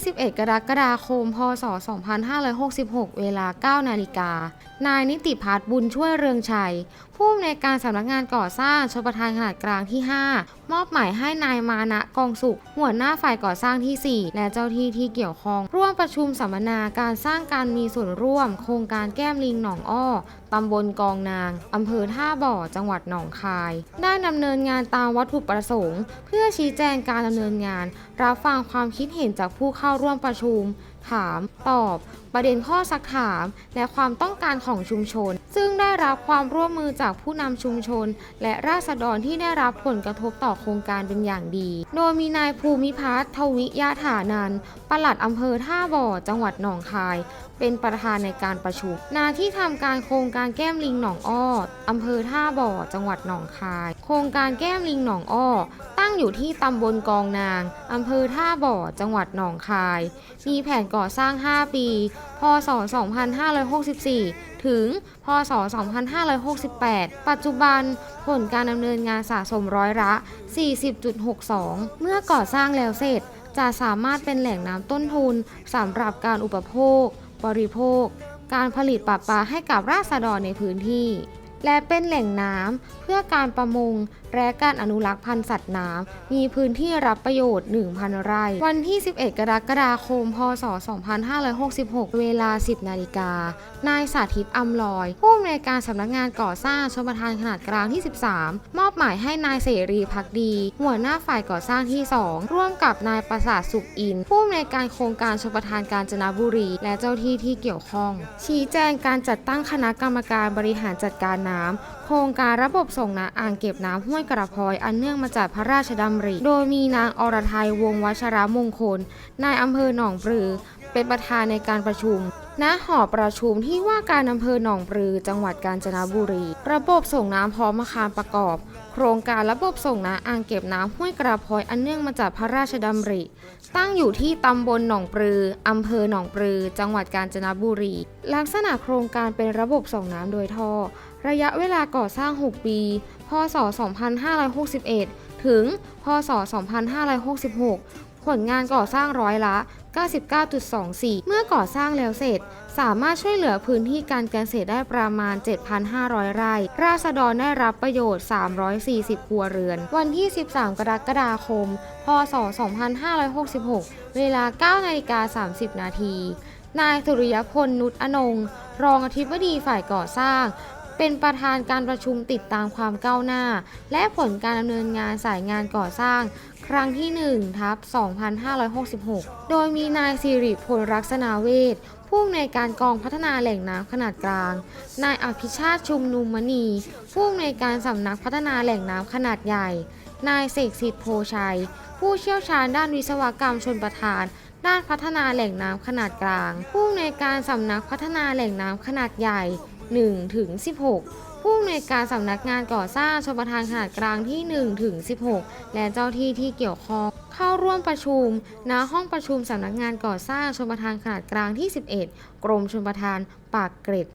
21 กรกฎาคม พศ 2566 เวลา 9 นาฬิกา นายนิติพัฒน์บุญช่วยเรืองชัย ผู้อำนวยการสำนักงานก่อสร้างชลประทานขนาดกลางที่ 5 มอบหมายให้นายมานะกองสุข หัวหน้าฝ่ายก่อสร้างที่ 4 และเจ้าที่ที่เกี่ยวข้อง ร่วมประชุมสัมมนาการสร้างการมีส่วนร่วม โครงการแก้มลิงหนองอ้อตำบลกองนาง อำเภอท่าบ่อ จังหวัดหนองคาย ได้ดำเนินงานตามวัตถุประสงค์ เพื่อชี้แจงการดำเนินงาน รับฟังความคิดเห็นจากผู้เข้าร่วมประชุม ถาม ตอบ ประเด็นข้อซักถาม และความต้องการของชุมชน ซึ่งได้รับความร่วมมือจากผู้นำชุมชน และราษฎรที่ได้รับผลกระทบต่อโครงการเป็นอย่างดี โดยมีนายภูมิพัฒน์ทวิยะฐานันปลัดอำเภอท่าบ่อ จังหวัดหนองคาย เป็นประธานในการประชุมนาที่ทำการโครงการแก้มลิงหนองอ้ออำเภอท่าบ่อ จังหวัดหนองคาย ครงการแก้มลิงหนองอ้อ ตั้งอยู่ที่ตำบลกองนาง อำเภอท่าบ่อ จังหวัดหนองคาย มีแผนก่อสร้าง 5 ปี พศ 2564 ถึง พศ 2568 ปัจจุบันผลการดำเนินงานสะสมร้อยละ 40.62 เมื่อก่อสร้างแล้วเสร็จ จะสามารถเป็นแหล่งน้ำต้นทุนสำหรับการอุปโภค บริโภค การผลิตปลาปลาให้กับราษฎรในพื้นที่ และเป็นแหล่งน้ำเพื่อการประมง และการอนุรักษ์พันธุ์สัตว์น้ำ มีพื้นที่รับประโยชน์ 1,000 ไร่ วันที่ 11 กรกฎาคม พศ 2566 เวลา 10 นาฬิกา นายสาธิตอำลอย ผู้อำนวยการสำนักงานก่อสร้างชมประทานขนาดกลางที่ 13 มอบหมายให้นายเสรีพักดี หัวหน้าฝ่ายก่อสร้างที่ 2 ร่วมกับนายประสาทสุขอิน ผู้อำนวยการโครงการชมประทานกาญจนบุรี และเจ้าที่ที่เกี่ยวข้อง ชี้แจงการจัดตั้งคณะกรรมการบริหารจัดการน้ำโครงการระบบส่งน้ำอ่างเก็บน้ำห้วยกระพอยอันเนื่องมาจากพระราชดำริ โดยมีนางอรทัยวงศ์วัชรมงคล นายอำเภอหนองปลือ เป็นประธานในการประชุมณหอประชุมที่ว่าการอำเภอหนองปลือ จังหวัดกาญจนบุรี ระบบส่งน้ำพร้อมอาคารประกอบ โครงการระบบส่งน้ำอ่างเก็บน้ำห้วยกระพอยอันเนื่องมาจากพระราชดำริ ตั้งอยู่ที่ตำบลหนองปลืออำเภอหนองปลือ จังหวัดกาญจนบุรี ลักษณะโครงการเป็นระบบส่งน้ำโดยท่อ ระยะเวลาก่อสร้าง 6 ปี พศ 2561 ถึง พศ 2566 ผลงานก่อสร้างร้อยละ 99.24 เมื่อก่อสร้างแล้วเสร็จ สามารถช่วยเหลือพื้นที่การเกษตรได้ประมาณ 7,500 ไร่ ราษฎรได้รับประโยชน์ 340 ครัวเรือน วันที่ 13 กรกฎาคม พศ 2566 เวลา 9 นาฬิกา 30 นาที นายสุริยพล นุชอนง รองอธิบดีฝ่ายก่อสร้างเป็นประธานการประชุมติดตามความก้าวหน้า และผลการดำเนินงานสายงานก่อสร้าง ครั้งที่1ทับ 2566 โดยมีนายสิริพลรักษณาเวช ผู้อำนวยการกองพัฒนาแหล่งน้ำขนาดกลาง นายอภิชาติชุมนุมมณี ผู้อำนวยการสำนักพัฒนาแหล่งน้ำขนาดใหญ่ นายเสกสิทธิ์โพชัย ผู้เชี่ยวชาญด้านวิศวกรรมชนประทาน ด้านพัฒนาแหล่งน้ำขนาดกลาง ผู้อำนวยการสำนักพัฒนาแหล่งน้ำขนาดใหญ่1ถึง16ผู้อำนวยการสำนักงานก่อสร้างชมประทานขนาดกลางที่ 1 ถึง 16 และเจ้าที่ที่เกี่ยวข้อง เข้าร่วมประชุมณห้องประชุมสำนักงานก่อสร้างชมประทานขนาดกลางที่ 11 กรมชมประทานปากเกร็ด